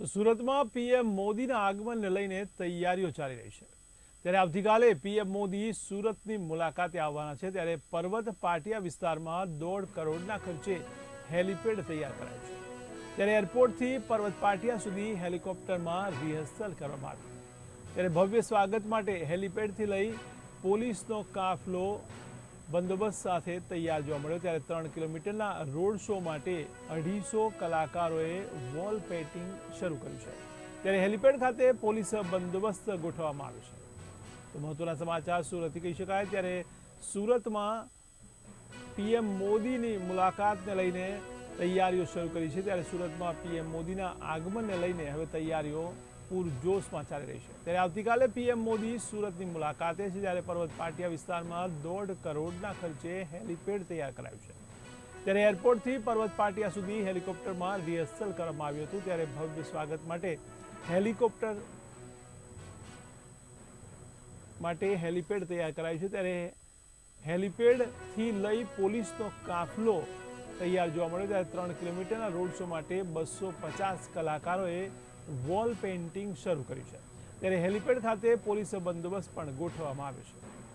તો સુરતમાં પીએમ મોદીના આગમનને લઈને તૈયારીઓ ચાલી રહી છે. ત્યારે આવતીકાલે પીએમ મોદી સુરતની મુલાકાતે આવવાના છે. ત્યારે પર્વત પાટિયા વિસ્તારમાં દોઢ કરોડના ખર્ચે હેલિપેડ તૈયાર કરાયું છે. ત્યારે એરપોર્ટથી પર્વત પાટિયા સુધી હેલિકોપ્ટરમાં રિહર્સલ કરવામાં આવ્યું ત્યારે ભવ્ય સ્વાગત માટે હેલિપેડથી લઈ પોલીસનો કાફલો બંદોબસ્ત સાથે તૈયાર જોવા મળ્યો. ત્યારે ત્રણ કિલોમીટરના રોડ શો માટે અઢીસો કલાકારોએ વોલ પેઇન્ટિંગ શરૂ કર્યું છે. ત્યારે હેલિપેડ ખાતે પોલીસ બંદોબસ્ત ગોઠવવામાં આવ્યો છે. તો મહત્વના સમાચાર સુરતથી કહી શકાય. ત્યારે સુરતમાં પીએમ મોદીની મુલાકાતને લઈને તૈયારીઓ શરૂ કરી છે. ત્યારે સુરતમાં પીએમ મોદીના આગમનને લઈને હવે તૈયારીઓ પૂરજોશમાં ચાલી રહી છે. ત્યારે આવતીકાલે પીએમ મોદી સુરતની મુલાકાતે છે, જ્યારે પર્વત પાટિયા વિસ્તારમાં દોઢ કરોડના ખર્ચે હેલિપેડ તૈયાર કરાયું છે. ત્યારે એરપોર્ટથી પર્વત પાટિયા સુધી હેલિકોપ્ટરમાં રિહર્સલ કરવામાં આવ્યું હતું, ત્યારે ભવ્ય સ્વાગત માટે હેલિકોપ્ટર માટે હેલિપેડ તૈયાર કરાયું છે. ત્યારે હેલિપેડથી લઈ પોલીસનો કાફલો તૈયાર જોવા મળ્યો, ત્યારે ત્રણ કિલોમીટરના રોડ શો માટે બસો પચાસ કલાકારોએ વોલ પેઇન્ટિંગ શરૂ કર્યું છે. ત્યારે હેલિપેડ ખાતે પોલીસ બંદોબસ્ત પણ ગોઠવવામાં આવ્યો છે.